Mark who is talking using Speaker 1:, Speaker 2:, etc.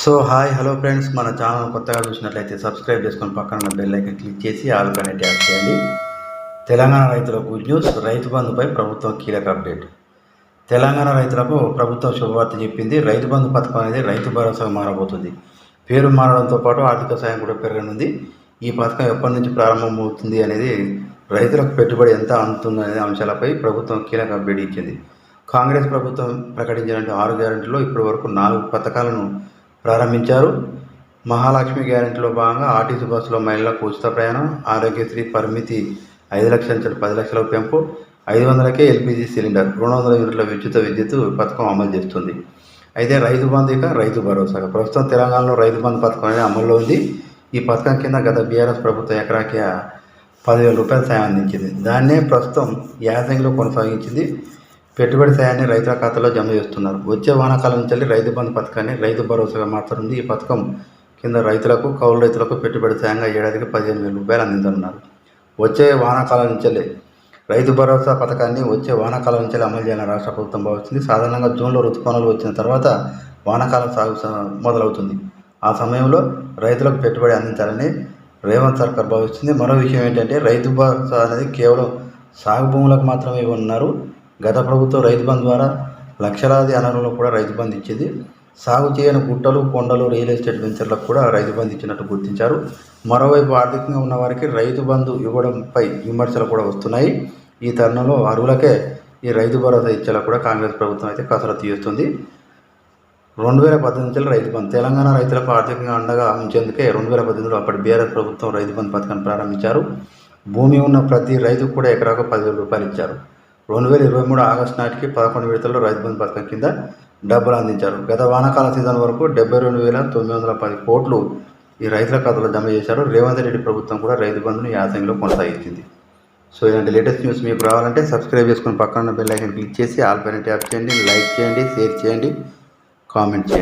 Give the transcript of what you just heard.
Speaker 1: So hi hello friends. మన channel కొత్తగా చూసినట్లయితే సబ్స్క్రైబ్ చేసుకొని పక్కన బెల్ ఐకన్ క్లిక్ చేసి ఆల్ పైన ట్యాప్ చేయండి. తెలంగాణ రైతుల గుడ్ న్యూస్. రైతు బంధుపై ప్రభుత్వం కీలక అప్డేట్. తెలంగాణ రైతులకు ప్రభుత్వం శుభవార్త చెప్పింది. రైతు బంధు పథకం అనేది రైతు భరోసాగా మారబోతుంది. పేరు మారడంతో పాటు ఆర్థిక సాయం కూడా పెరగనుంది. ఈ పథకం ఎప్పటి నుంచి ప్రారంభమవుతుంది అనేది రైతులకు పెట్టుబడి ఎంత అందుతుందనే అంశాలపై ప్రభుత్వం కీలక అప్డేట్ ఇచ్చింది. కాంగ్రెస్ ప్రభుత్వం ప్రకటించిన ఆరు గ్యారెంటీలో ఇప్పటి వరకు నాలుగు పథకాలను ప్రారంభించారు. మహాలక్ష్మి గ్యారెంటీలో భాగంగా ఆర్టీసీ బస్సులో మహిళలకు ఉచిత ప్రయాణం ఆరోగ్యశ్రీ పరిమితి ఐదు లక్షల నుంచి పది లక్షల పెంపు ఐదు వందలకే ఎల్పిజి సిలిండర్ రెండు వందల యూనిట్ల విద్యుత్ విద్యుత్ పథకం అమలు చేస్తుంది. అయితే రైతు బంధు ఇక రైతు భరోసా. ప్రస్తుతం తెలంగాణలో రైతు బంధు పథకం అనేది అమల్లో ఉంది. ఈ పథకం కింద గత బీఆర్ఎస్ ప్రభుత్వం ఎకరాకి పదివేల రూపాయల సాయం అందించింది. దాన్నే ప్రస్తుతం యాసంగిలో కొనసాగించింది. పెట్టుబడి సాయాన్ని రైతుల ఖాతాలో జమ చేస్తున్నారు. వచ్చే వానాకాలం నుంచి రైతు బంధు పథకాన్ని రైతు భరోసాగా మార్చనుంది ఈ పథకం కింద రైతులకు కౌలు రైతులకు పెట్టుబడి సాయంగా ఏడాదికి పదిహేను వేల రూపాయలు అందించనున్నారు. వచ్చే వానాకాలం నుంచెల్లే రైతు భరోసా పథకాన్ని వచ్చే వానాకాలం నుంచి అమలు చేయాలని రాష్ట్ర ప్రభుత్వం భావిస్తుంది. సాధారణంగా జూన్లో ఋతుపవనాలు వచ్చిన తర్వాత వానాకాలం సాగు మొదలవుతుంది. ఆ సమయంలో రైతులకు పెట్టుబడి అందించాలని రేవంత్ సర్కార్ భావిస్తుంది. మరో విషయం ఏంటంటే రైతు భరోసా అనేది కేవలం సాగు భూములకు మాత్రమే ఉన్నారు గత ప్రభుత్వం రైతు బంధు ద్వారా లక్షలాది అనరులకు కూడా రైతు బంధు ఇచ్చింది. సాగు చేయని గుట్టలు కొండలు రియల్ ఎస్టేట్ వెంచర్లకు కూడా రైతు బంధు ఇచ్చినట్టు గుర్తించారు. మరోవైపు ఆర్థికంగా ఉన్న వారికి రైతు బంధు ఇవ్వడంపై విమర్శలు కూడా వస్తున్నాయి. ఈ తరుణంలో అరువులకే ఈ రైతు భరోసా ఇచ్చేలా కూడా కాంగ్రెస్ ప్రభుత్వం అయితే కసరత్తు చేస్తుంది. రెండు వేల పద్దెనిమిది నుంచి రైతు బంధు తెలంగాణ రైతులకు ఆర్థికంగా అండగా ఉంచేందుకే రెండు వేల పద్దెనిమిదిలో అప్పటి బీఆర్ఎస్ ప్రభుత్వం రైతు బంధు పథకాన్ని ప్రారంభించారు. భూమి ఉన్న ప్రతి రైతుకు కూడా ఎకరాకు పదివేల రూపాయలు ఇచ్చారు. రెండు వేల ఇరవై మూడు ఆగస్టు నాటికి పదకొండు విడతల్లో రైతు బంధు పథకం కింద డబ్బులు అందించారు. గత వానాకాల సీజన్ వరకు డెబ్బై రెండు వేల తొమ్మిది వందల పది కోట్లు ఈ రైతుల ఖాతాలో జమ చేశారు. రేవంత్ రెడ్డి ప్రభుత్వం కూడా రైతు బంధుని యాసంగిలో కొనసాగించింది. సో ఇలాంటి లేటెస్ట్ న్యూస్ మీకు రావాలంటే సబ్స్క్రైబ్ చేసుకుని పక్కన ఉన్న బెల్ ఐకన్ క్లిక్ చేసి ఆల్ పైన ట్యాప్ చేయండి లైక్ చేయండి షేర్ చేయండి కామెంట్ చేయండి.